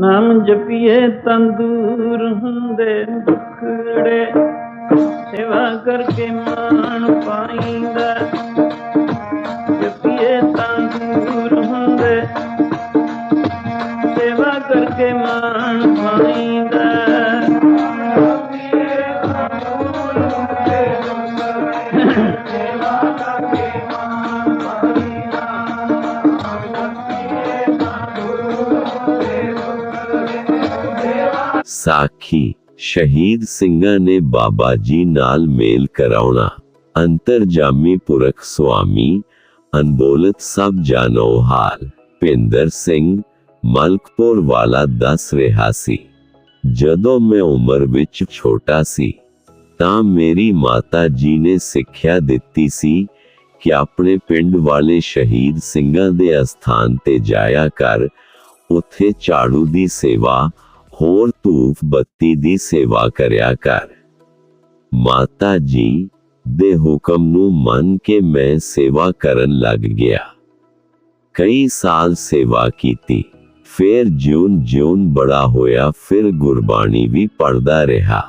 ਨਾਮ ਜਪੀਏ ਤੰਦੂਰ ਹੁੰਦੇ ਦੁਖੜੇ ਸੇਵਾ ਕਰਕੇ ਮਾਣ ਪਾਈਂਦਾ। ਸ਼ਹੀਦ ਸਿੰਘਾਂ ਨੇ ਬਾਬਾ ਜੀ ਨਾਲ ਮੇਲ ਕਰਾਉਣਾ। ਅੰਤਰਜਾਮੀ ਪੁਰਖ ਸੁਆਮੀ ਅਨਬੋਲਤ ਸਭ ਜਾਣੋ ਹਾਲ। ਪਿੰਦਰ ਸਿੰਘ, ਮਲਕਪੁਰ ਵਾਲਾ ਦੱਸ ਰਿਹਾ ਸੀ, ਜਦੋਂ ਮੈਂ ਉਮਰ ਵਿੱਚ ਛੋਟਾ ਸੀ, ਤਾਂ ਮੇਰੀ ਮਾਤਾ ਜੀ ਨੇ ਸਿੱਖਿਆ ਦਿੱਤੀ ਸੀ ਕਿ ਆਪਣੇ ਪਿੰਡ ਵਾਲੇ ਸ਼ਹੀਦ ਸਿੰਘਾਂ ਦੇ ਅਸਥਾਨ ਤੇ ਜਾਇਆ ਕਰ, ਉੱਥੇ ਝਾੜੂ ਦੀ ਸੇਵਾ ਹੋਰ ਧੂਫ ਬੱਤੀ ਦੀ ਸੇਵਾ ਕਰਿਆ ਕਰ। ਮਾਤਾ ਜੀ, ਦੇ ਹੁਕਮ ਨੂੰ ਮੰਨ ਕੇ ਮੈਂ ਸੇਵਾ ਕਰਨ ਲੱਗ ਗਿਆ। ਕਈ ਸਾਲ ਸੇਵਾ ਕੀਤੀ। ਫਿਰ ਜਿਉਂ-ਜਿਉਂ ਬੜਾ ਹੋਇਆ, ਫਿਰ ਗੁਰਬਾਣੀ ਵੀ ਪੜਦਾ ਰਿਹਾ।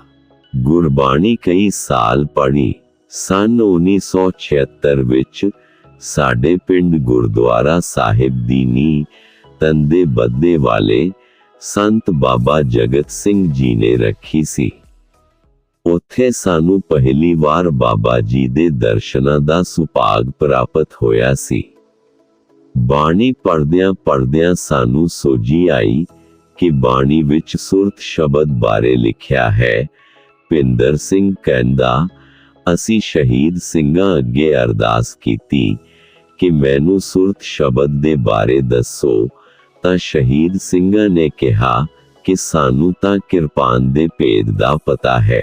ਗੁਰਬਾਣੀ ਕਈ ਸਾਲ ਪੜ੍ਹੀ। ਸਨ 1976 ਵਿੱਚ ਸਾਡੇ ਪਿੰਡ ਗੁਰਦੁਆਰਾ ਸਾਹਿਬ ਦੀ ਨੀਂਹ ਤੰਦੇ ਬੱਦੇ ਵਾਲੇ ਸੰਤ ਬਾਬਾ ਜਗਤ ਸਿੰਘ ਜੀ ਨੇ ਰੱਖੀ ਸੀ। ਉੱਥੇ ਸਾਨੂੰ ਪਹਿਲੀ ਵਾਰ ਬਾਬਾ ਜੀ ਦੇ ਦਰਸ਼ਨਾਂ ਦਾ ਸੁਭਾਗ ਪ੍ਰਾਪਤ ਹੋਇਆ ਸੀ। ਬਾਣੀ ਪੜਦਿਆਂ ਪੜਦਿਆਂ ਸਾਨੂੰ ਸੋਝੀ ਆਈ ਕਿ ਬਾਣੀ ਵਿੱਚ ਸੁਰਤ ਸ਼ਬਦ ਬਾਰੇ ਲਿਖਿਆ ਹੈ ਪਿੰਦਰ ਸਿੰਘ ਕਹਿੰਦਾ, ਅਸੀਂ ਸ਼ਹੀਦ ਸਿੰਘਾਂ ਅੱਗੇ ਅਰਦਾਸ ਕੀਤੀ ਕਿ ਮੈਨੂੰ ਸੁਰਤ ਸ਼ਬਦ ਦੇ ਬਾਰੇ ਦੱਸੋ ਤਾਂ ਸ਼ਹੀਦ ਸਿੰਘਾਂ ਨੇ ਕਿਹਾ ਕਿ ਸਾਨੂੰ ਤਾਂ ਕਿਰਪਾਨ ਦੇ ਭੇਦ ਦਾ ਪਤਾ ਹੈ।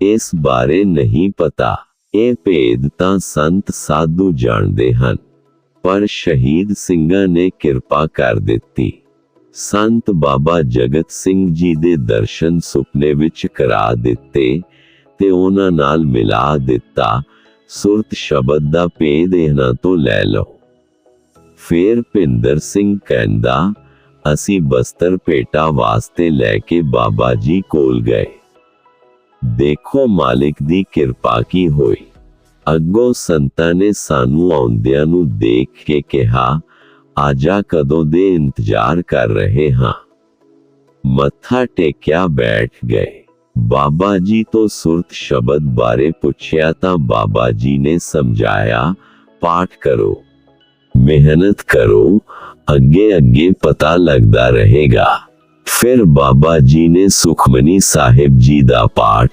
ਇਸ ਬਾਰੇ ਨਹੀਂ ਪਤਾ। ਇਹ ਭੇਦ ਤਾਂ ਸੰਤ ਸਾਧੂ ਜਾਣਦੇ ਹਨ, ਪਰ ਸ਼ਹੀਦ ਸਿੰਘਾਂ ਨੇ ਕਿਰਪਾ ਕਰ ਦਿੱਤੀ। ਸੰਤ ਬਾਬਾ ਜਗਤ ਸਿੰਘ ਜੀ ਦੇ ਦਰਸ਼ਨ ਸੁਪਨੇ ਵਿੱਚ ਕਰਾ ਦਿੱਤੇ ਤੇ ਉਹਨਾਂ ਨਾਲ ਮਿਲਾ ਦਿੱਤਾ। ਸੁਰਤ ਸ਼ਬਦ ਦਾ ਭੇਦ ਇਹਨਾਂ ਤੋਂ ਲੈ ਲਓ। ਫੇਰ ਭਿੰਦਰ ਸਿੰਘ ਕਹਿੰਦਾ, ਅਸੀਂ ਬਸਤਰ ਪੇਟਾ ਵਾਸਤੇ ਲੈ ਕੇ ਬਾਬਾ ਜੀ ਕੋਲ ਗਏ। ਦੇਖੋ ਮਾਲਿਕ ਦੀ ਕਿਰਪਾ ਕੀ ਹੋਈ। ਅੱਗੋਂ ਸੰਤਾਂ ਨੇ ਸਾਨੂੰ ਆਉਂਦਿਆਂ ਨੂੰ ਦੇਖ ਕੇ ਕਿਹਾ, ਆਜਾ ਕਦੋਂ ਦੇ ਇੰਤਜ਼ਾਰ ਕਰ ਰਹੇ ਹਾਂ? ਮੱਥਾ ਟੇਕਿਆ ਬੈਠ ਗਏ। ਬਾਬਾ ਜੀ ਤੋਂ ਸੁਰਤ ਸ਼ਬਦ ਬਾਰੇ ਪੁੱਛਿਆ ਤਾਂ ਬਾਬਾ ਜੀ ਨੇ ਸਮਝਾਇਆ, ਪਾਠ ਕਰੋ। ਮਿਹਨਤ ਕਰੋ, ਅੱਗੇ ਅੱਗੇ ਪਤਾ ਲੱਗਦਾ ਰਹੇਗਾ। ਫਿਰ ਬਾਬਾ ਜੀ ਨੇ ਸੁਖਮਨੀ ਸਾਹਿਬ ਜੀ ਦਾ ਪਾਠ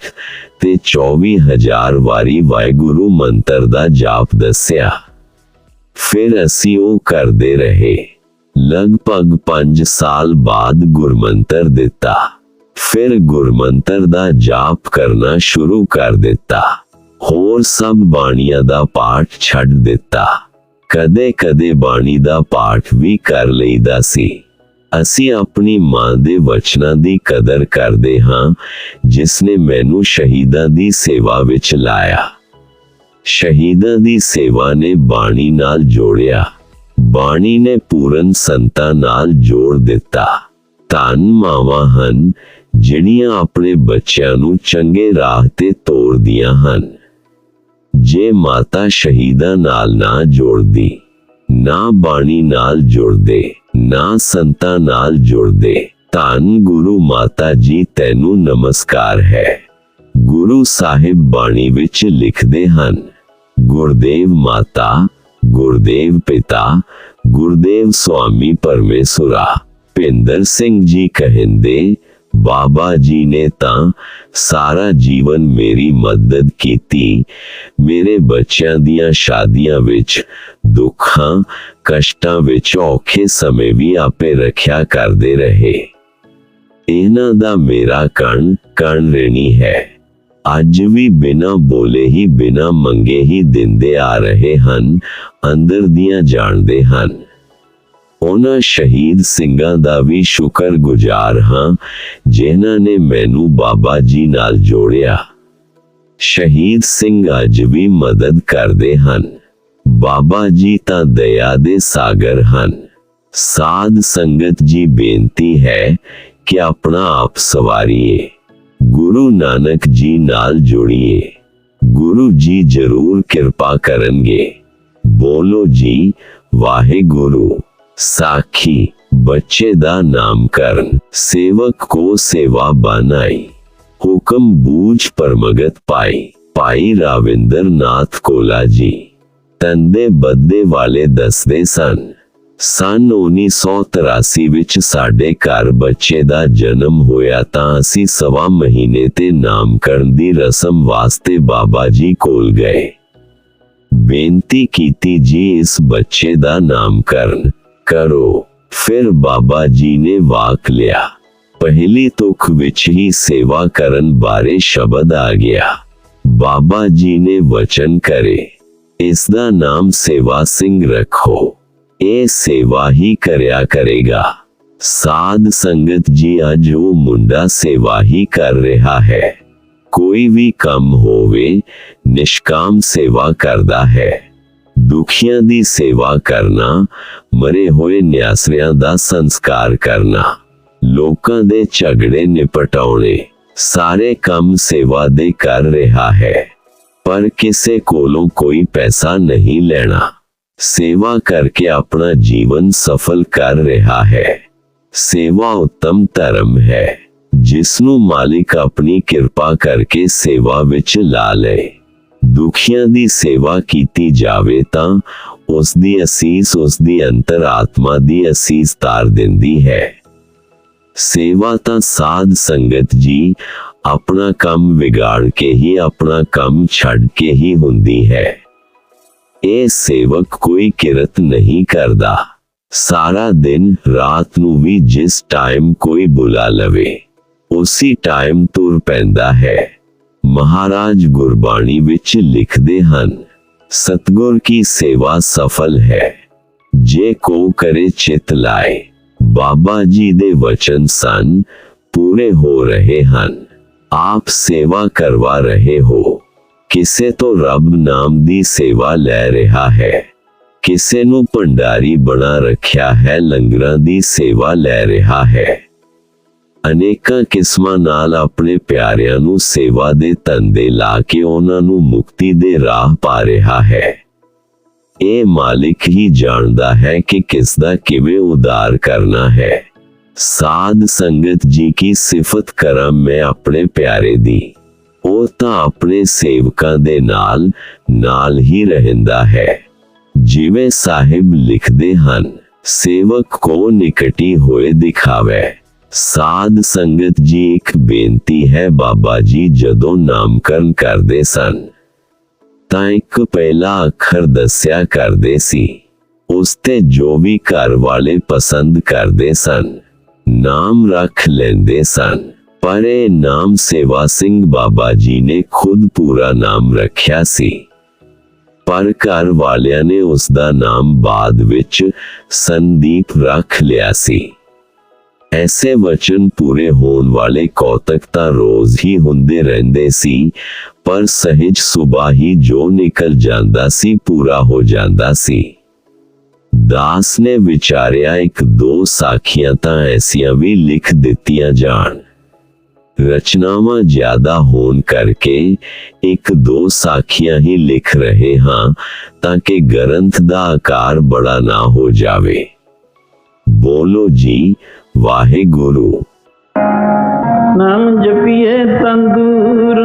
ਤੇ 24000 ਵਾਰੀ ਵਾਹਿਗੁਰੂ ਮੰਤਰ ਦਾ ਜਾਪ ਦੱਸਿਆ। ਫਿਰ ਅਸੀਂ ਉਹ ਕਰਦੇ ਰਹੇ। ਲਗਭਗ 5 ਸਾਲ ਬਾਅਦ ਗੁਰਮੰਤਰ ਦਿੱਤਾ। ਫਿਰ ਗੁਰਮੰਤਰ ਦਾ ਜਾਪ ਕਰਨਾ ਸ਼ੁਰੂ ਕਰ ਦਿੱਤਾ। ਹੋਰ ਸਭ ਬਾਣੀਆਂ ਦਾ ਪਾਠ ਛੱਡ ਦਿੱਤਾ। ਕਦੇ-ਕਦੇ ਬਾਣੀ ਦਾ ਪਾਠ ਵੀ ਕਰ ਲਈਦਾ ਸੀ। ਅਸੀਂ ਆਪਣੀ ਮਾਂ ਦੇ ਵਚਨਾਂ ਦੀ ਕਦਰ ਕਰਦੇ ਹਾਂ ਜਿਸ ਨੇ ਮੈਨੂੰ ਸ਼ਹੀਦਾਂ ਦੀ ਸੇਵਾ ਵਿੱਚ ਲਾਇਆ। ਸ਼ਹੀਦਾਂ ਦੀ ਸੇਵਾ ਨੇ ਬਾਣੀ ਨਾਲ ਜੋੜਿਆ। ਬਾਣੀ ਨੇ ਪੂਰਨ ਸੰਤਾਂ ਨਾਲ ਜੋੜ ਦਿੱਤਾ। ਧੰਨ ਮਾਵਾਂ ਹਨ, ਜਿਹੜੀਆਂ ਆਪਣੇ ਬੱਚਿਆਂ ਨੂੰ ਚੰਗੇ ਰਾਹ ਤੇ ਤੋਰਦੀਆਂ ਹਨ। ਜੇ ਮਾਤਾ ਸ਼ਹੀਦਾਂ ਨਾਲ ਨਾ ਜੋੜਦੀ, ਨਾ ਬਾਣੀ ਨਾਲ ਜੁੜਦੇ, ਨਾ ਸੰਤਾਂ ਨਾਲ ਜੁੜਦੇ, ਧੰਨ ਗੁਰੂ ਮਾਤਾ ਜੀ, ਤੈਨੂੰ ਨਮਸਕਾਰ ਹੈ। ਗੁਰੂ ਸਾਹਿਬ ਬਾਣੀ ਵਿੱਚ ਲਿਖਦੇ ਹਨ, ਗੁਰਦੇਵ ਮਾਤਾ, ਗੁਰਦੇਵ ਪਿਤਾ, ਗੁਰਦੇਵ ਸੁਆਮੀ ਪਰਮੇਸ਼ੁਰਾ ਪਿੰਦਰ ਸਿੰਘ ਜੀ ਕਹਿੰਦੇ ਬਾਬਾ ਜੀ ਨੇ ਤਾਂ ਸਾਰਾ ਜੀਵਨ ਮੇਰੀ ਮਦਦ ਕੀਤੀ। ਮੇਰੇ ਬੱਚਿਆਂ ਦੀਆਂ ਸ਼ਾਦੀਆਂ ਵਿੱਚ, ਦੁੱਖਾਂ, ਕਸ਼ਟਾਂ ਵਿੱਚ ਔਖੇ ਸਮੇਂ ਵੀ ਆਪੇ ਰੱਖਿਆ ਕਰਦੇ ਰਹੇ। ਇਹਨਾਂ ਦਾ ਮੇਰਾ ਕਣ ਕਣ ਰਹਿਣੀ ਹੈ। ਅੱਜ ਵੀ ਬਿਨਾ ਬੋਲੇ ਹੀ, ਬਿਨਾ ਮੰਗੇ ਹੀ ਦਿੰਦੇ ਆ ਰਹੇ ਹਨ, ਅੰਦਰ ਦੀਆਂ ਜਾਣਦੇ ਹਨ। ਉਹਨਾਂ ਸ਼ਹੀਦ ਸਿੰਘਾਂ ਦਾ ਵੀ ਸ਼ੁਕਰ ਗੁਜ਼ਾਰ ਹਾਂ, ਜਿਨ੍ਹਾਂ ਨੇ ਮੈਨੂੰ ਬਾਬਾ ਜੀ ਨਾਲ ਜੋੜਿਆ। ਸ਼ਹੀਦ ਸਿੰਘ ਅੱਜ ਵੀ ਮਦਦ ਕਰਦੇ ਹਨ। ਬਾਬਾ ਜੀ ਤਾਂ ਦਇਆ ਦੇ ਸਾਗਰ ਹਨ। ਸਾਧ ਸੰਗਤ ਜੀ ਬੇਨਤੀ ਹੈ ਕਿ ਆਪਣਾ ਆਪ ਸਵਾਰੀਏ। ਗੁਰੂ ਨਾਨਕ ਜੀ ਨਾਲ ਜੋੜੀਏ। ਗੁਰੂ ਜੀ ਜ਼ਰੂਰ ਕਿਰਪਾ ਕਰਨਗੇ। ਬੋਲੋ ਜੀ, ਵਾਹਿਗੁਰੂ। ਸਾਖੀ ਬੱਚੇ ਦਾ ਨਾਮਕਰਨ ਸੇਵਕ ਕੋ ਸੇਵਾ ਬਨਾਈ ਹੁਕਮ ਬੂਝ ਪਰਮਗਤ ਪਾਈ ਭਾਈ ਰਾਵਿੰਦਰ ਨਾਥ ਕੋਲਾ ਜੀ ਤੰਦੇ ਬੱਦੇ ਵਾਲੇ ਦੱਸਦੇ ਸਨ ਸਨ 1983 ਵਿੱਚ ਸਾਡੇ ਘਰ ਬੱਚੇ ਦਾ ਜਨਮ ਹੋਇਆ ਤਾਂ ਅਸੀਂ ਸਵਾ ਮਹੀਨੇ ਤੇ ਨਾਮਕਰਨ ਦੀ ਰਸਮ ਵਾਸਤੇ ਬਾਬਾ ਜੀ ਕੋਲ ਗਏ ਬੇਨਤੀ ਕੀਤੀ ਜੀ ਇਸ ਬੱਚੇ ਦਾ ਨਾਮਕਰਨ ਕਰੋ ਫਿਰ ਬਾਬਾ ਜੀ ਨੇ ਵਾਕ ਲਿਆ ਪਹਿਲੀ ਤੁਕ ਵਿੱਚ ਹੀ ਸੇਵਾ ਕਰਨ ਬਾਰੇ ਸ਼ਬਦ ਆ ਗਿਆ ਬਾਬਾ ਜੀ ਨੇ ਵਚਨ ਕਰੇ ਇਸ ਦਾ ਨਾਮ ਸੇਵਾ ਸਿੰਘ ਰੱਖੋ ਇਹ ਸੇਵਾ ਹੀ ਕਰਿਆ ਕਰੇਗਾ ਸਾਧ ਸੰਗਤ ਜੀ ਅੱਜ ਉਹ ਮੁੰਡਾ ਸੇਵਾ ਹੀ ਕਰ ਰਿਹਾ ਹੈ ਕੋਈ ਵੀ ਕੰਮ ਹੋਵੇ ਨਿਸ਼ਕਾਮ ਸੇਵਾ ਕਰਦਾ ਹੈ ਦੁਖੀਆਂ ਦੀ ਸੇਵਾ ਕਰਨਾ, ਮਰੇ ਹੋਏ ਨਿਆਸਰਿਆਂ ਦਾ ਸੰਸਕਾਰ ਕਰਨਾ, ਲੋਕਾਂ ਦੇ ਝਗੜੇ ਨਿਪਟਾਉਣੇ, ਸਾਰੇ ਕੰਮ ਸੇਵਾ ਦੇ ਕਰ ਰਿਹਾ ਹੈ। ਪਰ ਕਿਸੇ ਕੋਲੋਂ ਕੋਈ ਪੈਸਾ ਨਹੀਂ ਲੈਣਾ। ਸੇਵਾ ਕਰਕੇ ਆਪਣਾ ਜੀਵਨ ਸਫਲ ਕਰ ਰਿਹਾ ਹੈ। ਸੇਵਾ ਉੱਤਮ ਧਰਮ ਹੈ। ਜਿਸ ਨੂੰ ਮਾਲਿਕ ਆਪਣੀ ਕਿਰਪਾ ਕਰਕੇ ਸੇਵਾ ਵਿੱਚ ਲਾ ਲਏ। ਦੁਖੀਆਂ ਦੀ ਸੇਵਾ ਕੀਤੀ ਜਾਵੇ ਤਾਂ ਉਸ ਦੀ ਅਸੀਸ ਉਸ ਦੀ ਅੰਤਰਾਤਮਾ ਦੀ ਅਸੀਸ ਤਾਰ ਦਿੰਦੀ ਹੈ। ਸੇਵਾ ਤਾਂ ਸਾਧ ਸੰਗਤ ਜੀ ਆਪਣਾ ਕੰਮ ਵਿਗਾੜ ਕੇ ਹੀ, ਆਪਣਾ ਕੰਮ ਛੱਡ ਕੇ ਹੀ ਹੁੰਦੀ ਹੈ। ਇਹ ਸੇਵਕ ਕੋਈ ਕਿਰਤ ਨਹੀਂ ਕਰਦਾ। ਸਾਰਾ ਦਿਨ ਰਾਤ ਨੂੰ ਵੀ ਜਿਸ ਟਾਈਮ ਕੋਈ ਬੁਲਾ ਲਵੇ, ਉਸੇ ਟਾਈਮ ਤੁਰ ਪੈਂਦਾ ਹੈ। ਮਹਾਰਾਜ ਗੁਰਬਾਣੀ ਵਿੱਚ ਲਿਖਦੇ ਹਨ, ਸਤਗੁਰ ਕੀ ਸੇਵਾ ਸਫਲ ਹੈ, ਜੇ ਕੋ ਕਰੇ ਚਿਤ ਲਾਏ, ਬਾਬਾ ਜੀ ਦੇ ਵਚਨ ਸਨ, ਪੂਰੇ ਹੋ ਰਹੇ ਹਨ, ਆਪ ਸੇਵਾ ਕਰਵਾ ਰਹੇ ਹੋ, ਕਿਸੇ ਤੋਂ ਰੱਬ ਨਾਮ ਦੀ ਸੇਵਾ ਲੈ ਰਿਹਾ ਹੈ, ਕਿਸੇ ਨੂੰ ਭੰਡਾਰੀ ਬਣਾ ਰੱਖਿਆ ਹੈ, ਲੰਗਰਾਂ ਦੀ ਸੇਵਾ ਲੈ ਰਿਹਾ ਹੈ। ਅਨੇਕਾਂ ਕਿਸਮਾਂ ਨਾਲ ਆਪਣੇ ਪਿਆਰਿਆਂ ਨੂੰ ਸੇਵਾ ਦੇ ਧੰਦੇ ਲਾ ਕੇ ਉਹਨਾਂ ਨੂੰ ਮੁਕਤੀ ਦੇ ਰਾਹ ਪਾ ਰਿਹਾ ਹੈ। ਇਹ ਮਾਲਿਕ ਹੀ ਜਾਣਦਾ ਹੈ ਕਿ ਕਿਸ ਦਾ ਕਿਵੇਂ ਉਦਾਰ ਕਰਨਾ ਹੈ। ਸਾਧ ਸੰਗਤ ਜੀ ਕੀ ਸਿਫਤ ਕਰਾਂ ਮੈਂ ਆਪਣੇ ਪਿਆਰੇ ਦੀ। ਉਹ ਤਾਂ ਆਪਣੇ ਸੇਵਕਾਂ ਦੇ ਨਾਲ ਨਾਲ ਹੀ ਰਹਿੰਦਾ ਹੈ। ਜਿਵੇਂ ਸਾਹਿਬ ਲਿਖਦੇ ਹਨ, ਸੇਵਕ ਕੋ ਨਿਕਟੀ ਹੋਏ ਦਿਖਾਵੇ। ਸਾਧ ਸੰਗਤ ਜੀ ਇੱਕ ਬੇਨਤੀ ਹੈ ਬਾਬਾ ਜੀ, ਜਦੋਂ ਨਾਮਕਰਨ ਕਰਦੇ ਸਨ, ਤਾਂ ਇੱਕ ਪਹਿਲਾ ਅੱਖਰ ਦੱਸਿਆ ਕਰਦੇ ਸੀ। ਉਸ ਤੇ ਜੋ ਵੀ ਘਰ ਵਾਲੇ ਪਸੰਦ ਕਰਦੇ ਸਨ, ਨਾਮ ਰੱਖ ਲੈਂਦੇ ਸਨ। ਪਰ ਇਹ ਨਾਮ ਸੇਵਾ ਸਿੰਘ ਬਾਬਾ ਜੀ ਨੇ ਖੁਦ ਪੂਰਾ ਨਾਮ ਰੱਖਿਆ ਸੀ। ਪਰ ਘਰ ਵਾਲਿਆਂ ਨੇ ਉਸ ਦਾ ਨਾਮ ਬਾਅਦ ਵਿੱਚ ਸੰਦੀਪ ਰੱਖ ਲਿਆ ਸੀ। ਐਸੇ ਵਚਨ ਪੂਰੇ ਹੋਣ ਵਾਲੇ ਕੌਤਕ ਤਾਂ ਰੋਜ਼ ਹੀ ਹੁੰਦੇ ਰਹਿੰਦੇ ਸੀ ਪਰ ਸਹਿਜ ਸੁਬਾ ਹੀ ਜੋ ਨਿਕਲ ਜਾਂਦਾ ਸੀ ਪੂਰਾ ਹੋ ਜਾਂਦਾ ਸੀ ਦਾਸ ਨੇ ਵਿਚਾਰਿਆ ਇੱਕ ਦੋ ਸਾਖੀਆਂ ਤਾਂ ਐਸੀਆਂ ਵੀ ਲਿਖ ਦਿੱਤੀਆਂ ਜਾਣ ਰਚਨਾਵਾਂ ਜ਼ਿਆਦਾ ਹੋਣ ਕਰਕੇ ਇੱਕ ਦੋ ਸਾਖੀਆਂ ਹੀ ਲਿਖ ਰਹੇ ਹਾਂ ਤਾਂ ਕਿ ਗ੍ਰੰਥ ਦਾ ਆਕਾਰ ਬੜਾ ਨਾ ਹੋ ਜਾਵੇ ਬੋਲੋ ਜੀ ਵਾਹਿਗੁਰੂ। ਨਾਮ ਜਪੀਏ ਤੰਦੂਰ